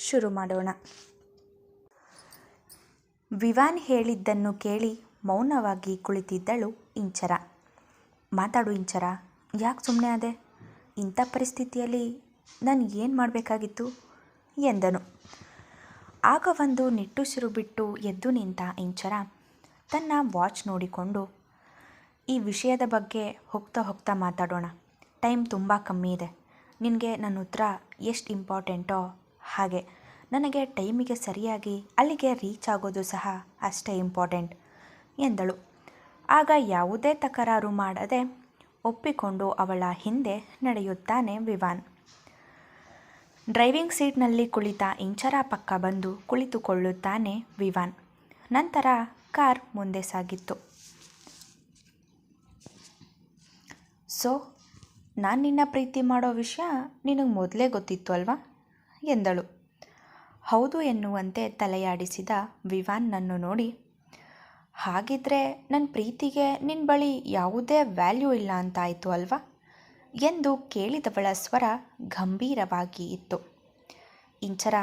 ಶುರು ಮಾಡೋಣ. ವಿವಾನ್ ಹೇಳಿದ್ದನ್ನು ಕೇಳಿ ಮೌನವಾಗಿ ಕುಳಿತಿದ್ದಳು ಇಂಚರ. ಮಾತಾಡು ಇಂಚರ, ಯಾಕೆ ಸುಮ್ಮನೆ ಅದೇ ಇಂಥ ಪರಿಸ್ಥಿತಿಯಲ್ಲಿ ನಾನು ಏನು ಮಾಡಬೇಕಾಗಿತ್ತು? ಎಂದನು. ಆಗ ಒಂದು ನಿಟ್ಟುಸಿರು ಬಿಟ್ಟು ಎದ್ದು ನಿಂತ ಇಂಚರ ತನ್ನ ವಾಚ್ ನೋಡಿಕೊಂಡು, ಈ ವಿಷಯದ ಬಗ್ಗೆ ಹೋಗ್ತಾ ಹೋಗ್ತಾ ಮಾತಾಡೋಣ. ಟೈಮ್ ತುಂಬ ಕಮ್ಮಿ ಇದೆ. ನಿನಗೆ ನನ್ನ ಉತ್ತರ ಎಷ್ಟು ಇಂಪಾರ್ಟೆಂಟೋ ಹಾಗೆ. ನನಗೆ ಟೈಮಿಗೆ ಸರಿಯಾಗಿ ಅಲ್ಲಿಗೆ ರೀಚ್ ಆಗೋದು ಸಹ ಅಷ್ಟೇ ಇಂಪಾರ್ಟೆಂಟ್, ಎಂದಳು. ಆಗ ಯಾವುದೇ ತಕರಾರು ಮಾಡದೆ ಒಪ್ಪಿಕೊಂಡು ಅವಳ ಹಿಂದೆ ನಡೆಯುತ್ತಾನೆ ವಿವಾನ್. ಡ್ರೈವಿಂಗ್ ಸೀಟ್ನಲ್ಲಿ ಕುಳಿತ ಇಂಚರ ಪಕ್ಕ ಬಂದು ಕುಳಿತುಕೊಳ್ಳುತ್ತಾನೆ ವಿವಾನ್. ನಂತರ ಕಾರ್ ಮುಂದೆ ಸಾಗಿತ್ತು. ಸೊ, ನಾನು ನಿನ್ನ ಪ್ರೀತಿ ಮಾಡೋ ವಿಷಯ ನಿನಗೆ ಮೊದಲೇ ಗೊತ್ತಿತ್ತು ಅಲ್ವಾ? ಎಂದಳು. ಹೌದು ಎನ್ನುವಂತೆ ತಲೆಯಾಡಿಸಿದ ವಿವಾನ್ನನ್ನು ನೋಡಿ, ಹಾಗಿದ್ರೆ ನನ್ನ ಪ್ರೀತಿಗೆ ನಿನ್ನ ಬಳಿ ಯಾವುದೇ ವ್ಯಾಲ್ಯೂ ಇಲ್ಲ ಅಂತಾಯಿತು ಅಲ್ವಾ? ಎಂದು ಕೇಳಿದವಳ ಸ್ವರ ಗಂಭೀರವಾಗಿ ಇತ್ತು. ಇಂಚರ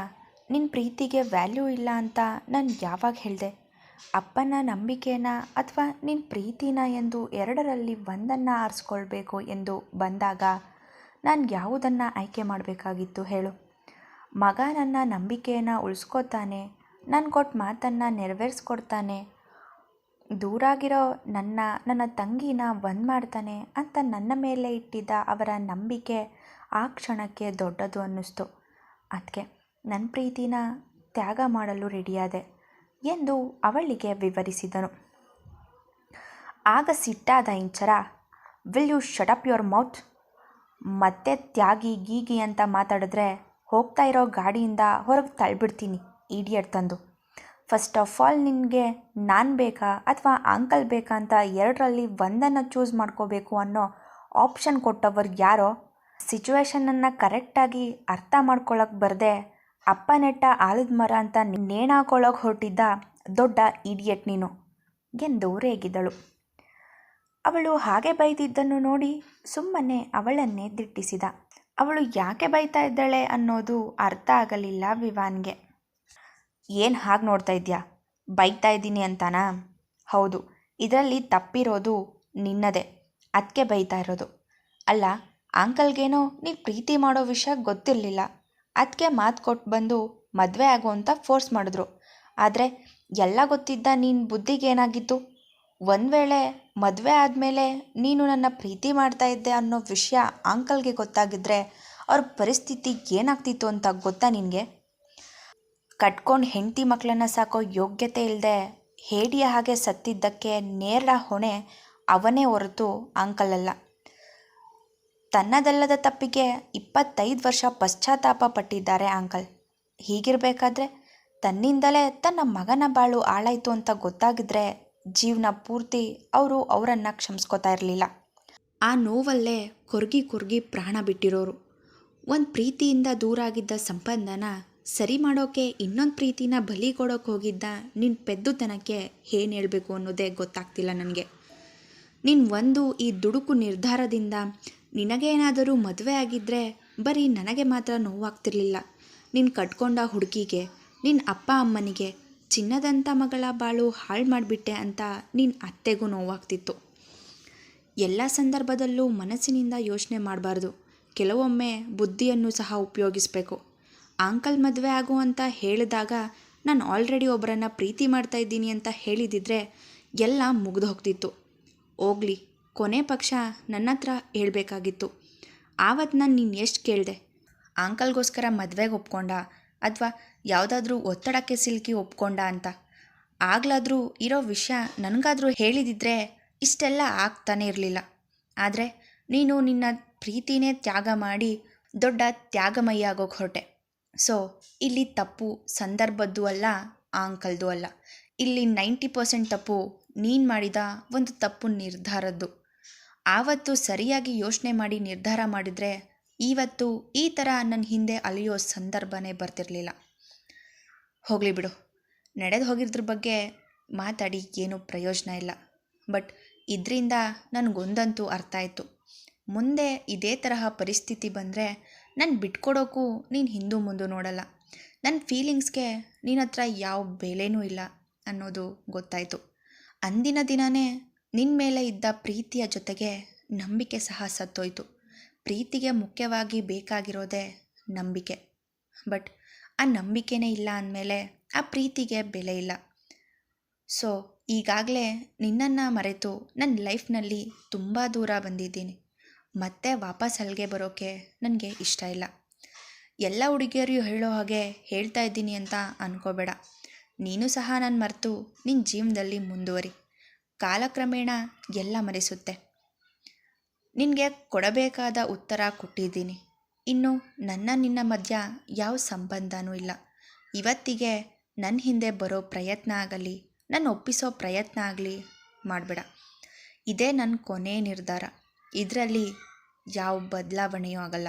ನಿನ್ನ ಪ್ರೀತಿಗೆ ವ್ಯಾಲ್ಯೂ ಇಲ್ಲ ಅಂತ ನಾನು ಯಾವಾಗ ಹೇಳಿದೆ? ಅಪ್ಪನ ನಂಬಿಕೆನ ಅಥವಾ ನಿನ್ನ ಪ್ರೀತಿನ ಎಂದು ಎರಡರಲ್ಲಿ ಒಂದನ್ನು ಆರಿಸ್ಕೊಳ್ಬೇಕು ಎಂದು ಬಂದಾಗ ನಾನು ಯಾವುದನ್ನು ಆಯ್ಕೆ ಮಾಡಬೇಕಾಗಿತ್ತು ಹೇಳು. ಮಗ ನನ್ನ ನಂಬಿಕೆಯನ್ನು ಉಳಿಸ್ಕೋತಾನೆ, ನಾನು ಕೊಟ್ಟ ಮಾತನ್ನು ನೆರವೇರಿಸ್ಕೊಡ್ತಾನೆ, ದೂರಾಗಿರೋ ನನ್ನ ನನ್ನ ತಂಗಿನ ಬಂದ್ ಮಾಡ್ತಾನೆ ಅಂತ ನನ್ನ ಮೇಲೆ ಇಟ್ಟಿದ್ದ ಅವರ ನಂಬಿಕೆ ಆ ಕ್ಷಣಕ್ಕೆ ದೊಡ್ಡದು ಅನ್ನಿಸ್ತು. ಅದಕ್ಕೆ ನನ್ನ ಪ್ರೀತಿನ ತ್ಯಾಗ ಮಾಡಲು ರೆಡಿಯಾದೆ ಎಂದು ಅವಳಿಗೆ ವಿವರಿಸಿದನು. ಆಗ ಸಿಟ್ಟಾದ Inchara will you shut up your mouth ಮತ್ತೆ ತ್ಯಾಗಿ ಗೀಗಿ ಅಂತ ಮಾತಾಡಿದ್ರೆ ಹೋಗ್ತಾ ಇರೋ ಗಾಡಿಯಿಂದ ಹೊರಗೆ ತಳ್ಳಿಬಿಡ್ತೀನಿ ಈಡಿಯಟ್ ತಂದು. ಫಸ್ಟ್ ಆಫ್ ಆಲ್ ನಿನಗೆ ನಾನು ಬೇಕಾ ಅಥವಾ ಅಂಕಲ್ ಬೇಕಾ ಅಂತ ಎರಡರಲ್ಲಿ ಒಂದನ್ನು ಚೂಸ್ ಮಾಡ್ಕೋಬೇಕು ಅನ್ನೋ ಆಪ್ಷನ್ ಕೊಟ್ಟವರು ಯಾರೋ ಸಿಚುವೇಶನನ್ನು ಕರೆಕ್ಟಾಗಿ ಅರ್ಥ ಮಾಡ್ಕೊಳಕ್ಕೆ ಬರದೆ ಅಪ್ಪ ನೆಟ್ಟ ಆಲದ ಮರ ಅಂತ ನೇಣಾಕೊಳ್ಳೋಕೆ ಹೊರಟಿದ್ದ ದೊಡ್ಡ ಇಡಿಯಟ್ ನೀನು. ಎಂದು ರೇಗಿದಳು. ಅವಳು ಹಾಗೆ ಬೈದಿದ್ದನ್ನು ನೋಡಿ ಸುಮ್ಮನೆ ಅವಳನ್ನೇ ದಿಟ್ಟಿಸಿದ. ಅವಳು ಯಾಕೆ ಬೈತಾ ಇದ್ದಾಳೆ ಅನ್ನೋದು ಅರ್ಥ ಆಗಲಿಲ್ಲ ವಿವಾನ್ಗೆ. ಏನು ಹಾಗೆ ನೋಡ್ತಾ ಇದೆಯಾ? ಬೈತಾ ಇದ್ದೀನಿ ಅಂತಾನಾ? ಹೌದು, ಇದರಲ್ಲಿ ತಪ್ಪಿರೋದು ನಿನ್ನದೇ ಅದಕ್ಕೆ ಬೈತಾ ಇರೋದು. ಅಲ್ಲ, ಅಂಕಲ್ಗೇನೋ ನೀನು ಪ್ರೀತಿ ಮಾಡೋ ವಿಷಯ ಗೊತ್ತಿರಲಿಲ್ಲ. ಅದಕ್ಕೆ ಮಾತು ಕೊಟ್ಟು ಬಂದು ಮದುವೆ ಆಗೋ ಅಂತ ಫೋರ್ಸ್ ಮಾಡಿದ್ರು. ಆದರೆ ಎಲ್ಲ ಗೊತ್ತಿದ್ದ ನಿನ್ನ ಬುದ್ಧಿಗೆ ಏನಾಗಿತ್ತು ಒಂದು ವೇಳೆ ಮದುವೆ ಆದಮೇಲೆ ನೀನು ನನ್ನ ಪ್ರೀತಿ ಮಾಡ್ತಾ ಇದ್ದೆ ಅನ್ನೋ ವಿಷಯ ಅಂಕಲ್ಗೆ ಗೊತ್ತಾಗಿದ್ದರೆ ಅವ್ರ ಪರಿಸ್ಥಿತಿ ಏನಾಗ್ತಿತ್ತು ಅಂತ ಗೊತ್ತಾ ನಿನಗೆ? ಕಟ್ಕೊಂಡು ಹೆಂಡತಿ ಮಕ್ಕಳನ್ನ ಸಾಕೋ ಯೋಗ್ಯತೆ ಇಲ್ಲದೆ ಹೇಡಿಯ ಹಾಗೆ ಸತ್ತಿದ್ದಕ್ಕೆ ನೇರ ಹೊಣೆ ಅವನೇ ಹೊರತು ಅಂಕಲಲ್ಲ. ತನ್ನದಲ್ಲದ ತಪ್ಪಿಗೆ ಇಪ್ಪತ್ತೈದು ವರ್ಷ ಪಶ್ಚಾತ್ತಾಪ ಪಟ್ಟಿದ್ದಾರೆ ಅಂಕಲ್. ಹೀಗಿರಬೇಕಾದ್ರೆ ತನ್ನಿಂದಲೇ ತನ್ನ ಮಗನ ಬಾಳು ಆಳಾಯಿತು ಅಂತ ಗೊತ್ತಾಗಿದ್ರೆ ಜೀವನ ಪೂರ್ತಿ ಅವರು ಅವರನ್ನು ಕ್ಷಮಿಸ್ಕೋತಾ ಇರಲಿಲ್ಲ. ಆ ನೋವಲ್ಲೇ ಕೊರಗಿ ಕೊರ್ಗಿ ಪ್ರಾಣ ಬಿಟ್ಟಿರೋರು. ಒಂದು ಪ್ರೀತಿಯಿಂದ ದೂರಾಗಿದ್ದ ಸಂಬಂಧನ ಸರಿ ಮಾಡೋಕ್ಕೆ ಇನ್ನೊಂದು ಪ್ರೀತಿನ ಬಲಿ ಕೊಡೋಕೆ ಹೋಗಿದ್ದ ನಿನ್ನ ಪೆದ್ದುತನಕ್ಕೆ ಏನು ಹೇಳಬೇಕು ಅನ್ನೋದೇ ಗೊತ್ತಾಗ್ತಿಲ್ಲ ನನಗೆ. ನಿನ್ನ ಒಂದು ಈ ದುಡುಕು ನಿರ್ಧಾರದಿಂದ ನಿನಗೇನಾದರೂ ಮದುವೆ ಆಗಿದ್ದರೆ ಬರೀ ನನಗೆ ಮಾತ್ರ ನೋವಾಗ್ತಿರ್ಲಿಲ್ಲ. ನೀನು ಕಟ್ಕೊಂಡ ಹುಡುಗಿಗೆ ನಿನ್ನ ಅಪ್ಪ ಅಮ್ಮನಿಗೆ ಚಿನ್ನದಂಥ ಮಗಳ ಬಾಳು ಹಾಳು ಮಾಡಿಬಿಟ್ಟೆ ಅಂತ ನಿನ್ನ ಅತ್ತೆಗೂ ನೋವಾಗ್ತಿತ್ತು. ಎಲ್ಲ ಸಂದರ್ಭದಲ್ಲೂ ಮನಸ್ಸಿನಿಂದ ಯೋಚನೆ ಮಾಡಬಾರ್ದು. ಕೆಲವೊಮ್ಮೆ ಬುದ್ಧಿಯನ್ನು ಸಹ ಉಪಯೋಗಿಸಬೇಕು. ಆಂಕಲ್ ಮದುವೆ ಆಗು ಅಂತ ಹೇಳಿದಾಗ ನಾನು ಆಲ್ರೆಡಿ ಒಬ್ಬರನ್ನು ಪ್ರೀತಿ ಮಾಡ್ತಾ ಇದ್ದೀನಿ ಅಂತ ಹೇಳಿದಿದ್ರೆ ಎಲ್ಲ ಮುಗಿದು ಹೋಗ್ತಿತ್ತು. ಹೋಗ್ಲಿ, ಕೊನೆ ಪಕ್ಷ ನನ್ನ ಹತ್ರ ಹೇಳಬೇಕಾಗಿತ್ತು. ಆವತ್ತು ನಾನು ನೀನು ಎಷ್ಟು ಕೇಳಿದೆ? ಆಂಕಲ್ಗೋಸ್ಕರ ಮದುವೆಗೆ ಒಪ್ಕೊಂಡ ಅಥವಾ ಯಾವುದಾದ್ರೂ ಒತ್ತಡಕ್ಕೆ ಸಿಲುಕಿ ಒಪ್ಕೊಂಡ ಅಂತ. ಆಗ್ಲಾದರೂ ಇರೋ ವಿಷಯ ನನಗಾದರೂ ಹೇಳಿದಿದ್ರೆ ಇಷ್ಟೆಲ್ಲ ಆಗ್ತಾನೇ ಇರಲಿಲ್ಲ. ಆದರೆ ನೀನು ನಿನ್ನ ಪ್ರೀತಿನೇ ತ್ಯಾಗ ಮಾಡಿ ದೊಡ್ಡ ತ್ಯಾಗಮಯ್ಯ ಆಗೋಕ್ಕೆ ಹೊರಟೆ. ಸೊ, ಇಲ್ಲಿ ತಪ್ಪು ಸಂದರ್ಭದ್ದು ಅಲ್ಲ ಆ ಅಂಕಲ್ದು ಅಲ್ಲ. ಇಲ್ಲಿ ನೈಂಟಿ ಪರ್ಸೆಂಟ್ ತಪ್ಪು ನೀನು ಮಾಡಿದ ಒಂದು ತಪ್ಪು ನಿರ್ಧಾರದ್ದು. ಆವತ್ತು ಸರಿಯಾಗಿ ಯೋಚನೆ ಮಾಡಿ ನಿರ್ಧಾರ ಮಾಡಿದರೆ ಇವತ್ತು ಈ ಥರ ನನ್ನ ಹಿಂದೆ ಅಲಿಯೋ ಸಂದರ್ಭನೇ ಬರ್ತಿರಲಿಲ್ಲ. ಹೋಗಲಿ ಬಿಡು. ನಡೆದು ಹೋಗಿದ್ರ ಬಗ್ಗೆ ಮಾತಾಡಿ ಏನೂ ಪ್ರಯೋಜನ ಇಲ್ಲ. ಬಟ್ ಇದರಿಂದ ನನಗೊಂದಂತೂ ಅರ್ಥ ಆಯಿತು ಮುಂದೆ ಇದೇ ತರಹ ಪರಿಸ್ಥಿತಿ ಬಂದರೆ ನಾನು ಬಿಟ್ಕೊಡೋಕ್ಕೂ ನೀನು ಹಿಂದೂ ಮುಂದೆ ನೋಡಲ್ಲ. ನನ್ನ ಫೀಲಿಂಗ್ಸ್ಗೆ ನಿನ್ನ ಹತ್ರ ಯಾವ ಬೆಲೆನೂ ಇಲ್ಲ ಅನ್ನೋದು ಗೊತ್ತಾಯಿತು. ಅಂದಿನ ದಿನವೇ ನಿನ್ನ ಮೇಲೆ ಇದ್ದ ಪ್ರೀತಿಯ ಜೊತೆಗೆ ನಂಬಿಕೆ ಸಹ ಸತ್ತೋಯ್ತು. ಪ್ರೀತಿಗೆ ಮುಖ್ಯವಾಗಿ ಬೇಕಾಗಿರೋದೇ ನಂಬಿಕೆ. ಬಟ್ ಆ ನಂಬಿಕೆನೇ ಇಲ್ಲ ಅಂದಮೇಲೆ ಆ ಪ್ರೀತಿಗೆ ಬೆಲೆ ಇಲ್ಲ. ಸೊ ಈಗಾಗಲೇ ನಿನ್ನನ್ನು ಮರೆತು ನನ್ನ ಲೈಫ್ನಲ್ಲಿ ತುಂಬ ದೂರ ಬಂದಿದ್ದೀನಿ. ಮತ್ತೆ ವಾಪಸ್ ಅಲ್ಲಿಗೆ ಬರೋಕ್ಕೆ ನನಗೆ ಇಷ್ಟ ಇಲ್ಲ. ಎಲ್ಲ ಹುಡುಗಿಯರು ಹೇಳೋ ಹಾಗೆ ಹೇಳ್ತಾ ಇದ್ದೀನಿ ಅಂತ ಅನ್ಕೋಬೇಡ. ನೀನು ಸಹ ನಾನು ಮರೆತು ನಿನ್ನ ಜೀವನದಲ್ಲಿ ಮುಂದುವರಿ. ಕಾಲಕ್ರಮೇಣ ಎಲ್ಲ ಮರೆಸುತ್ತೆ. ನಿನಗೆ ಕೊಡಬೇಕಾದ ಉತ್ತರ ಕೊಟ್ಟಿದ್ದೀನಿ. ಇನ್ನು ನನ್ನ ನಿನ್ನ ಮಧ್ಯ ಯಾವ ಸಂಬಂಧನೂ ಇಲ್ಲ. ಇವತ್ತಿಗೆ ನನ್ನ ಹಿಂದೆ ಬರೋ ಪ್ರಯತ್ನ ಆಗಲಿ ನನ್ನ ಒಪ್ಪಿಸೋ ಪ್ರಯತ್ನ ಆಗಲಿ ಮಾಡಬೇಡ. ಇದೇ ನನ್ನ ಕೊನೆ ನಿರ್ಧಾರ. ಇದರಲ್ಲಿ ಯಾವ ಬದಲಾವಣೆಯೂ ಆಗಲ್ಲ.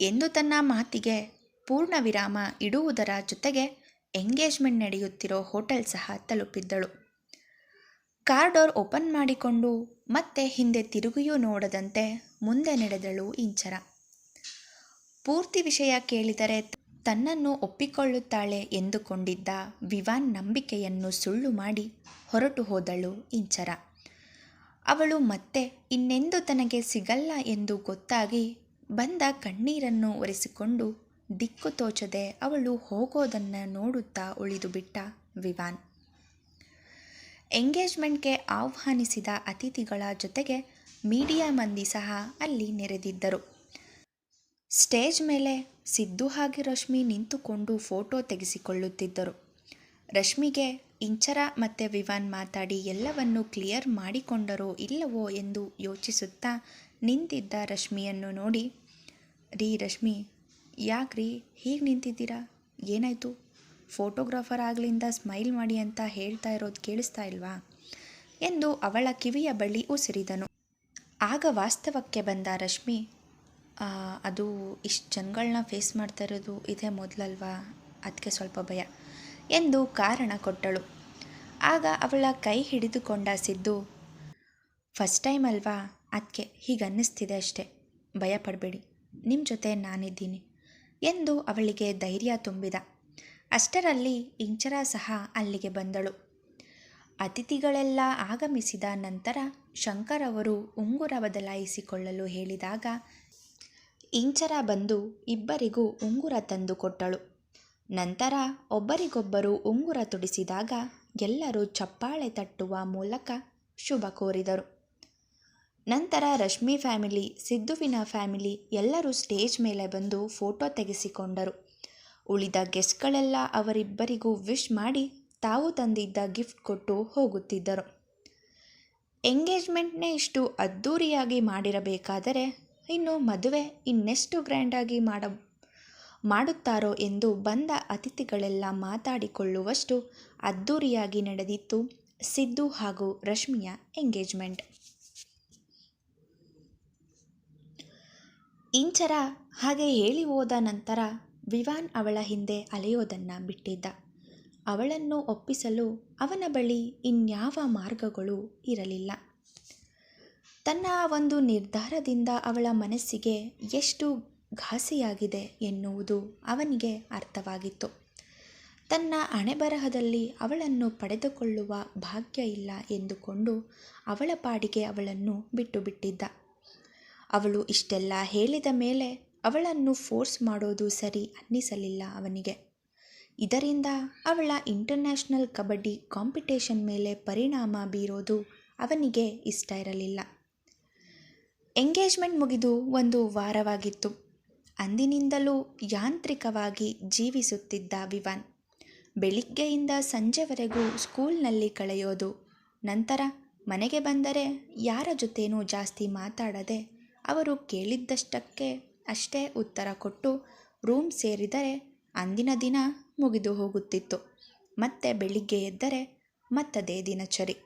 ಎಂದು ತನ್ನ ಮಾತಿಗೆ ಪೂರ್ಣ ವಿರಾಮ ಇಡುವುದರ ಜೊತೆಗೆ ಎಂಗೇಜ್ಮೆಂಟ್ ನಡೆಯುತ್ತಿರೋ ಹೋಟೆಲ್ ಸಹ ತಲುಪಿದ್ದಳು. ಕಾರ್ ಡೋರ್ ಓಪನ್ ಮಾಡಿಕೊಂಡು ಮತ್ತೆ ಹಿಂದೆ ತಿರುಗಿಯೂ ನೋಡದಂತೆ ಮುಂದೆ ನಡೆದಳು ಇಂಚರ. ಪೂರ್ತಿ ವಿಷಯ ಕೇಳಿದರೆ ತನ್ನನ್ನು ಒಪ್ಪಿಕೊಳ್ಳುತ್ತಾಳೆ ಎಂದುಕೊಂಡಿದ್ದ ವಿವಾನ್ ನಂಬಿಕೆಯನ್ನು ಸುಳ್ಳು ಮಾಡಿ ಹೊರಟು ಹೋದಳು ಇಂಚರ. ಅವಳು ಮತ್ತೆ ಇನ್ನೆಂದು ತನಗೆ ಸಿಗಲ್ಲ ಎಂದು ಗೊತ್ತಾಗಿ ಬಂದ ಕಣ್ಣೀರನ್ನು ಒರೆಸಿಕೊಂಡು ದಿಕ್ಕು ತೋಚದೆ ಅವಳು ಹೋಗೋದನ್ನು ನೋಡುತ್ತಾ ಉಳಿದು ಬಿಟ್ಟ ವಿವಾನ್. ಎಂಗೇಜ್ಮೆಂಟ್ಗೆ ಆಹ್ವಾನಿಸಿದ ಅತಿಥಿಗಳ ಜೊತೆಗೆ ಮೀಡಿಯಾ ಮಂದಿ ಸಹ ಅಲ್ಲಿ ನೆರೆದಿದ್ದರು. ಸ್ಟೇಜ್ ಮೇಲೆ ಸಿದ್ದು ಹಾಗೆ ರಶ್ಮಿ ನಿಂತುಕೊಂಡು ಫೋಟೋ ತೆಗೆಸಿಕೊಳ್ಳುತ್ತಿದ್ದರು. ರಶ್ಮಿಗೆ ಇಂಚರ ಮತ್ತು ವಿವಾನ್ ಮಾತಾಡಿ ಎಲ್ಲವನ್ನು ಕ್ಲಿಯರ್ ಮಾಡಿಕೊಂಡರೋ ಇಲ್ಲವೋ ಎಂದು ಯೋಚಿಸುತ್ತಾ ನಿಂತಿದ್ದ ರಶ್ಮಿಯನ್ನು ನೋಡಿ ರೀ ರಶ್ಮಿ ಯಾಕ್ರಿ ಹೀಗೆ ನಿಂತಿದ್ದೀರಾ? ಏನಾಯಿತು? ಫೋಟೋಗ್ರಾಫರ್ ಆಗ್ಲಿಂದ ಸ್ಮೈಲ್ ಮಾಡಿ ಅಂತ ಹೇಳ್ತಾ ಇರೋದು ಕೇಳಿಸ್ತಾ ಇಲ್ವಾ? ಎಂದು ಅವಳ ಕಿವಿಯ ಬಳಿ ಉಸಿರಿದನು. ಆಗ ವಾಸ್ತವಕ್ಕೆ ಬಂದ ರಶ್ಮಿ "ಆ, ಅದು ಇಷ್ಟು ಜನಗಳನ್ನ ಫೇಸ್ ಮಾಡ್ತಾ ಇರೋದು ಇದೇ ಮೊದಲಲ್ವಾ? ಅದಕ್ಕೆ ಸ್ವಲ್ಪ ಭಯ. ಎಂದು ಕಾರಣ ಕೊಟ್ಟಳು. ಆಗ ಅವಳ ಕೈ ಹಿಡಿದುಕೊಂಡ ಸಿದ್ದು ಫಸ್ಟ್ ಟೈಮ್ ಅಲ್ವಾ? ಅದಕ್ಕೆ ಹೀಗೆ ಅನ್ನಿಸ್ತಿದೆ ಅಷ್ಟೆ. ಭಯ ಪಡಬೇಡಿ. ನಿಮ್ಮ ಜೊತೆ ನಾನಿದ್ದೀನಿ. ಎಂದು ಅವಳಿಗೆ ಧೈರ್ಯ ತುಂಬಿದ. ಅಷ್ಟರಲ್ಲಿ ಇಂಚರ ಸಹ ಅಲ್ಲಿಗೆ ಬಂದಳು. ಅತಿಥಿಗಳೆಲ್ಲ ಆಗಮಿಸಿದ ನಂತರ ಶಂಕರ್ ಅವರು ಉಂಗುರ ಬದಲಾಯಿಸಿಕೊಳ್ಳಲು ಹೇಳಿದಾಗ ಇಂಚರ ಬಂದು ಇಬ್ಬರಿಗೂ ಉಂಗುರ ತಂದು ಕೊಟ್ಟಳು. ನಂತರ ಒಬ್ಬರಿಗೊಬ್ಬರು ಉಂಗುರ ತೊಡಿಸಿದಾಗ ಎಲ್ಲರೂ ಚಪ್ಪಾಳೆ ತಟ್ಟುವ ಮೂಲಕ ಶುಭ ಕೋರಿದರು. ನಂತರ ರಶ್ಮಿ ಫ್ಯಾಮಿಲಿ, ಸಿದ್ದುವಿನ ಫ್ಯಾಮಿಲಿ ಎಲ್ಲರೂ ಸ್ಟೇಜ್ ಮೇಲೆ ಬಂದು ಫೋಟೋ ತೆಗೆಸಿಕೊಂಡರು. ಉಳಿದ ಗೆಸ್ಟ್ಗಳೆಲ್ಲ ಅವರಿಬ್ಬರಿಗೂ ವಿಶ್ ಮಾಡಿ ತಾವು ತಂದಿದ್ದ ಗಿಫ್ಟ್ ಕೊಟ್ಟು ಹೋಗುತ್ತಿದ್ದರು. ಎಂಗೇಜ್ಮೆಂಟ್ನೇ ಇಷ್ಟು ಅದ್ಧೂರಿಯಾಗಿ ಮಾಡಿರಬೇಕಾದರೆ ಇನ್ನು ಮದುವೆ ಇನ್ನೆಷ್ಟು ಗ್ರ್ಯಾಂಡಾಗಿ ಮಾಡ, ಮಾಡುತ್ತಾರೋ ಎಂದು ಬಂದ ಅತಿಥಿಗಳೆಲ್ಲ ಮಾತಾಡಿಕೊಳ್ಳುವಷ್ಟು ಅದ್ಧೂರಿಯಾಗಿ ನಡೆದಿತ್ತು ಸಿದ್ದು ಹಾಗೂ ರಶ್ಮಿಯ ಎಂಗೇಜ್ಮೆಂಟ್. ಇಂಚರ ಹಾಗೆ ಹೇಳಿ ಹೋದ ನಂತರ ವಿವಾನ್ ಅವಳ ಹಿಂದೆ ಅಲೆಯೋದನ್ನು ಬಿಟ್ಟಿದ್ದ. ಅವಳನ್ನು ಒಪ್ಪಿಸಲು ಅವನ ಬಳಿ ಇನ್ಯಾವ ಮಾರ್ಗಗಳು ಇರಲಿಲ್ಲ. ತನ್ನ ಒಂದು ನಿರ್ಧಾರದಿಂದ ಅವಳ ಮನಸ್ಸಿಗೆ ಎಷ್ಟು ಘಾಸಿಯಾಗಿದೆ ಎನ್ನುವುದು ಅವನಿಗೆ ಅರ್ಥವಾಗಿತ್ತು. ತನ್ನ ಅಣೆಬರಹದಲ್ಲಿ ಅವಳನ್ನು ಪಡೆದುಕೊಳ್ಳುವ ಭಾಗ್ಯ ಇಲ್ಲ ಎಂದುಕೊಂಡು ಅವಳ ಪಾಡಿಗೆ ಅವಳನ್ನು ಬಿಟ್ಟು ಬಿಟ್ಟಿದ್ದ ಅವಳು ಇಷ್ಟೆಲ್ಲ ಹೇಳಿದ ಮೇಲೆ ಅವಳನ್ನು ಫೋರ್ಸ್ ಮಾಡೋದು ಸರಿ ಅನ್ನಿಸಲಿಲ್ಲ ಅವನಿಗೆ. ಇದರಿಂದ ಅವಳ ಇಂಟರ್ನ್ಯಾಷನಲ್ ಕಬಡ್ಡಿ ಕಾಂಪಿಟೇಷನ್ ಮೇಲೆ ಪರಿಣಾಮ ಬೀರೋದು ಅವನಿಗೆ ಇಷ್ಟ ಇರಲಿಲ್ಲ. ಎಂಗೇಜ್ಮೆಂಟ್ ಮುಗಿದು ಒಂದು ವಾರವಾಗಿತ್ತು. ಅಂದಿನಿಂದಲೂ ಯಾಂತ್ರಿಕವಾಗಿ ಜೀವಿಸುತ್ತಿದ್ದ ವಿವಾನ್. ಬೆಳಿಗ್ಗೆಯಿಂದ ಸಂಜೆವರೆಗೂ ಸ್ಕೂಲ್ನಲ್ಲಿ ಕಳೆಯೋದು. ನಂತರ ಮನೆಗೆ ಬಂದರೆ ಯಾರ ಜೊತೆನೂ ಜಾಸ್ತಿ ಮಾತಾಡದೆ ಅವರು ಕೇಳಿದ್ದಷ್ಟಕ್ಕೆ ಅಷ್ಟೇ ಉತ್ತರ ಕೊಟ್ಟು ರೂಮ್ ಸೇರಿದರೆ ಅಂದಿನ ದಿನ ಮುಗಿದು ಹೋಗುತ್ತಿತ್ತು. ಮತ್ತೆ ಬೆಳಿಗ್ಗೆ ಎದ್ದರೆ ಮತ್ತದೇ ದಿನಚರಿ.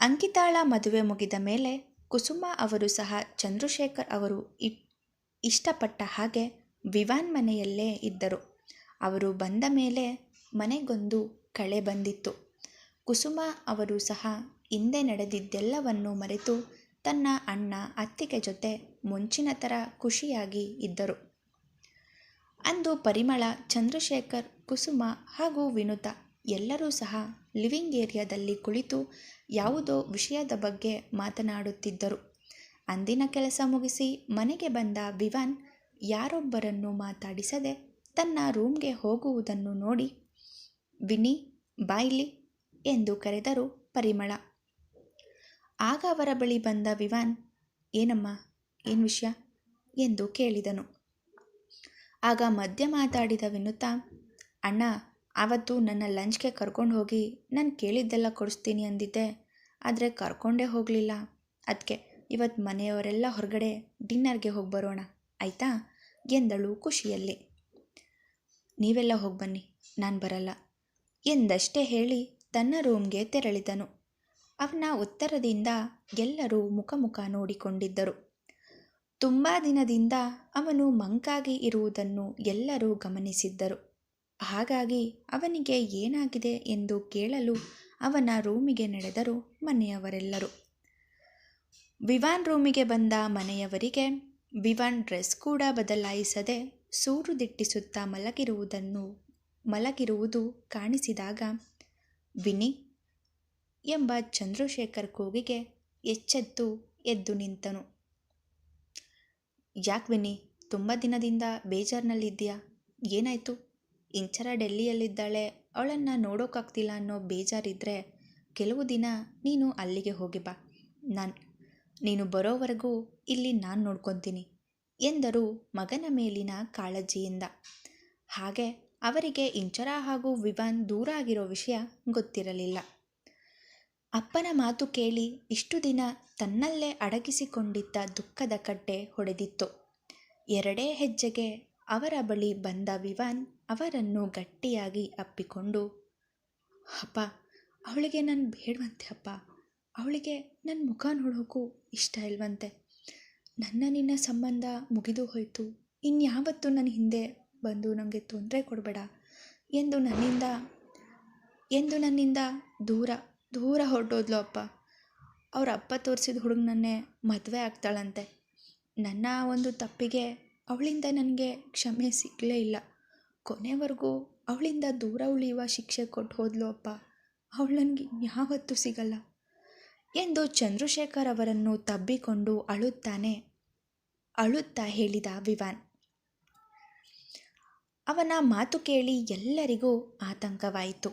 ಅಂಕಿತಾಳ ಮದುವೆ ಮುಗಿದ ಮೇಲೆ ಕುಸುಮ ಅವರು ಸಹ ಚಂದ್ರಶೇಖರ್ ಅವರು ಇಷ್ಟಪಟ್ಟ ಹಾಗೆ ವಿವಾನ್ ಮನೆಯಲ್ಲೇ ಇದ್ದರು. ಅವರು ಬಂದ ಮೇಲೆ ಮನೆಗೊಂದು ಕಳೆ ಬಂದಿತ್ತು. ಕುಸುಮ ಅವರು ಸಹ ಹಿಂದೆ ನಡೆದಿದ್ದೆಲ್ಲವನ್ನು ಮರೆತು ತನ್ನ ಅಣ್ಣ ಅತ್ತಿಗೆ ಜೊತೆ ಮುಂಚಿನ ಥರ ಖುಷಿಯಾಗಿ ಇದ್ದರು. ಅಂದು ಪರಿಮಳ, ಚಂದ್ರಶೇಖರ್, ಕುಸುಮ ಹಾಗೂ ವಿನುತ ಎಲ್ಲರೂ ಸಹ ಲಿವಿಂಗ್ ಏರಿಯಾದಲ್ಲಿ ಕುಳಿತು ಯಾವುದೋ ವಿಷಯದ ಬಗ್ಗೆ ಮಾತನಾಡುತ್ತಿದ್ದರು. ಅಂದಿನ ಕೆಲಸ ಮುಗಿಸಿ ಮನೆಗೆ ಬಂದ ವಿವಾನ್ ಯಾರೊಬ್ಬರನ್ನು ಮಾತಾಡಿಸದೆ ತನ್ನ ರೂಮ್ಗೆ ಹೋಗುವುದನ್ನು ನೋಡಿ, ವಿನಿ, ಬಾಯ್ಲಿ ಎಂದು ಕರೆದರು ಪರಿಮಳ. ಆಗ ಅವರ ಬಳಿ ಬಂದ ವಿವಾನ್, ಏನಮ್ಮ, ಏನು ವಿಷಯ? ಎಂದು ಕೇಳಿದನು. ಆಗ ಮಧ್ಯ ಮಾತಾಡಿದ ವಿನುತಾ, ಅಣ್ಣ ಆವತ್ತು ನನ್ನ ಲಂಚ್ಗೆ ಕರ್ಕೊಂಡು ಹೋಗಿ ನಾನು ಕೇಳಿದ್ದೆಲ್ಲ ಕೊಡಿಸ್ತೀನಿ ಅಂದಿದ್ದೆ. ಆದರೆ ಕರ್ಕೊಂಡೇ ಹೋಗಲಿಲ್ಲ. ಅದಕ್ಕೆ ಇವತ್ತು ಮನೆಯವರೆಲ್ಲ ಹೊರಗಡೆ ಡಿನ್ನರ್ಗೆ ಹೋಗಿ ಬರೋಣ, ಆಯಿತಾ? ಎಂದಳು ಖುಷಿಯಲ್ಲಿ. ನೀವೆಲ್ಲ ಹೋಗಿ ಬನ್ನಿ, ನಾನು ಬರಲ್ಲ. ಎಂದಷ್ಟೇ ಹೇಳಿ ತನ್ನ ರೂಮ್ಗೆ ತೆರಳಿದನು. ಅವನ ಉತ್ತರದಿಂದ ಎಲ್ಲರೂ ಮುಖ ಮುಖ ನೋಡಿಕೊಂಡಿದ್ದರು. ತುಂಬ ದಿನದಿಂದ ಅವನು ಮಂಕಾಗಿ ಇರುವುದನ್ನು ಎಲ್ಲರೂ ಗಮನಿಸಿದ್ದರು. ಹಾಗಾಗಿ ಅವನಿಗೆ ಏನಾಗಿದೆ ಎಂದು ಕೇಳಲು ಅವನ ರೂಮಿಗೆ ನಡೆದರು ಮನೆಯವರೆಲ್ಲರೂ. ವಿವಾನ್ ರೂಮಿಗೆ ಬಂದ ಮನೆಯವರಿಗೆ ವಿವಾನ್ ಡ್ರೆಸ್ ಕೂಡ ಬದಲಾಯಿಸದೆ ಸೂರು ದಿಟ್ಟಿಸುತ್ತಾ ಮಲಗಿರುವುದನ್ನು, ಮಲಗಿರುವುದು ಕಾಣಿಸಿದಾಗ ವಿನಿ ಎಂಬ ಚಂದ್ರಶೇಖರ್ ಕೂಗಿಗೆ ಎಚ್ಚೆತ್ತು ಎದ್ದು ನಿಂತನು. ಯಾಕೆ ವಿನಿ, ತುಂಬ ದಿನದಿಂದ ಬೇಜಾರಿನಲ್ಲಿದ್ದೀಯಾ? ಏನಾಯಿತು? ಇಂಚರ ಡೆಲ್ಲಿಯಲ್ಲಿದ್ದಾಳೆ. ಅವಳನ್ನು ನೋಡೋಕ್ಕಾಗ್ತಿಲ್ಲ ಅನ್ನೋ ಬೇಜಾರಿದ್ದರೆ ಕೆಲವು ದಿನ ನೀನು ಅಲ್ಲಿಗೆ ಹೋಗಿ ಬಾ. ನಾನು, ನೀನು ಬರೋವರೆಗೂ ಇಲ್ಲಿ ನಾನು ನೋಡ್ಕೊತೀನಿ, ಎಂದರು ಮಗನ ಮೇಲಿನ ಕಾಳಜಿಯಿಂದ. ಹಾಗೆ ಅವರಿಗೆ ಇಂಚರ ಹಾಗೂ ವಿವಾನ್ ದೂರ ಆಗಿರೋ ವಿಷಯ ಗೊತ್ತಿರಲಿಲ್ಲ. ಅಪ್ಪನ ಮಾತು ಕೇಳಿ ಇಷ್ಟು ದಿನ ತನ್ನಲ್ಲೇ ಅಡಗಿಸಿಕೊಂಡಿದ್ದ ದುಃಖದ ಕಟ್ಟೆ ಹೊಡೆದಿತ್ತು. ಎರಡೇ ಹೆಜ್ಜೆಗೆ ಅವರ ಬಳಿ ಬಂದ ವಿವಾನ್ ಅವರನ್ನು ಗಟ್ಟಿಯಾಗಿ ಅಪ್ಪಿಕೊಂಡು, ಅಪ್ಪ, ಅವಳಿಗೆ ನಾನು ಬೇಡವಂತೆ ಅಪ್ಪ. ಅವಳಿಗೆ ನನ್ನ ಮುಖ ನೋಡೋಕ್ಕೂ ಇಷ್ಟ ಇಲ್ವಂತೆ. ನನ್ನ ನಿನ್ನ ಸಂಬಂಧ ಮುಗಿದು ಹೋಯಿತು. ಇನ್ಯಾವತ್ತೂ ನನ್ನ ಹಿಂದೆ ಬಂದು ನನಗೆ ತೊಂದರೆ ಕೊಡಬೇಡ ಎಂದು ನನ್ನಿಂದ ಎಂದು ನನ್ನಿಂದ ದೂರ ದೂರ ಹೊರಟೋದ್ಲು ಅಪ್ಪ. ಅವ್ರ ಅಪ್ಪ ತೋರಿಸಿದ ಹುಡುಗನನ್ನೇ ಮದುವೆ ಆಗ್ತಾಳಂತೆ. ನನ್ನ ಒಂದು ತಪ್ಪಿಗೆ ಅವಳಿಂದ ನನಗೆ ಕ್ಷಮೆ ಸಿಗಲೇ ಇಲ್ಲ. ಕೊನೆವರೆಗೂ ಅವಳಿಂದ ದೂರ ಉಳಿಯುವ ಶಿಕ್ಷೆ ಕೊಟ್ಟು ಹೋದ್ಲು ಅಪ್ಪ. ಅವಳು ನನಗೆ ಯಾವತ್ತೂ ಸಿಗಲ್ಲ. ಎಂದು ಚಂದ್ರಶೇಖರ್ ಅವರನ್ನು ತಬ್ಬಿಕೊಂಡು ಅಳುತ್ತಾನೆ, ಅಳುತ್ತಾ ಹೇಳಿದ ವಿವಾನ್. ಅವನ ಮಾತು ಕೇಳಿ ಎಲ್ಲರಿಗೂ ಆತಂಕವಾಯಿತು.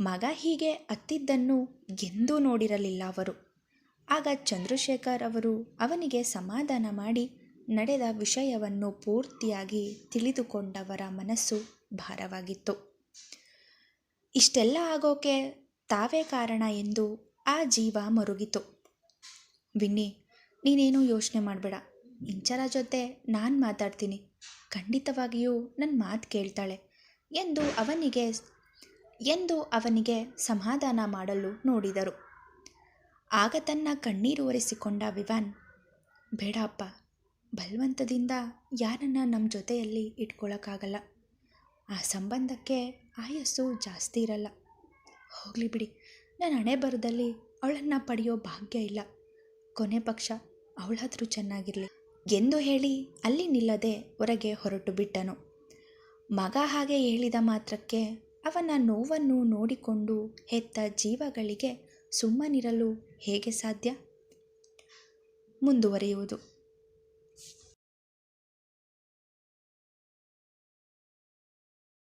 ಮಗ ಹೀಗೆ ಅತ್ತಿದ್ದನ್ನು ಎಂದೂ ನೋಡಿರಲಿಲ್ಲ ಅವರು. ಆಗ ಚಂದ್ರಶೇಖರ್ ಅವರು ಅವನಿಗೆ ಸಮಾಧಾನ ಮಾಡಿ ನಡೆದ ವಿಷಯವನ್ನು ಪೂರ್ತಿಯಾಗಿ ತಿಳಿದುಕೊಂಡವರ ಮನಸ್ಸು ಭಾರವಾಗಿತ್ತು. ಇಷ್ಟೆಲ್ಲ ಆಗೋಕೆ ತಾವೇ ಕಾರಣ ಎಂದು ಆ ಜೀವ ಮರುಗಿತು. ವಿನ್ನಿ, ನೀನೇನೂ ಯೋಚನೆ ಮಾಡಬೇಡ. ಇಂಚರ ಜೊತೆ ನಾನು ಮಾತಾಡ್ತೀನಿ. ಖಂಡಿತವಾಗಿಯೂ ನನ್ನ ಮಾತು ಕೇಳ್ತಾಳೆ ಎಂದು ಅವನಿಗೆ ಎಂದು ಅವನಿಗೆ ಸಮಾಧಾನ ಮಾಡಲು ನೋಡಿದರು. ಆಗ ತನ್ನ ಕಣ್ಣೀರು ಒರೆಸಿಕೊಂಡ ವಿವಾನ್, ಬೇಡ ಅಪ್ಪ ಬಲವಂತದಿಂದ ಯಾರನ್ನ ನಮ್ಮ ಜೊತೆಯಲ್ಲಿ ಇಟ್ಕೊಳ್ಳೋಕ್ಕಾಗಲ್ಲ ಆ ಸಂಬಂಧಕ್ಕೆ ಆಯಸ್ಸು ಜಾಸ್ತಿ ಇರಲ್ಲ. ಹೋಗಲಿ ಬಿಡಿ. ನನ್ನ ಹಣೆ ಬರದಲ್ಲಿ ಅವಳನ್ನು ಪಡೆಯೋ ಭಾಗ್ಯ ಇಲ್ಲ. ಕೊನೆ ಪಕ್ಷ ಅವಳಾದರೂ ಚೆನ್ನಾಗಿರಲಿ. ಎಂದು ಹೇಳಿ ಅಲ್ಲಿ ನಿಲ್ಲದೆ ಹೊರಗೆ ಹೊರಟು ಬಿಟ್ಟನು. ಮಗ ಹಾಗೆ ಹೇಳಿದ ಮಾತ್ರಕ್ಕೆ ಅವನ ನೋವನ್ನು ನೋಡಿಕೊಂಡು ಹೆತ್ತ ಜೀವಗಳಿಗೆ ಸುಮ್ಮನಿರಲು ಹೇಗೆ ಸಾಧ್ಯ? ಮುಂದುವರಿಯುವುದು.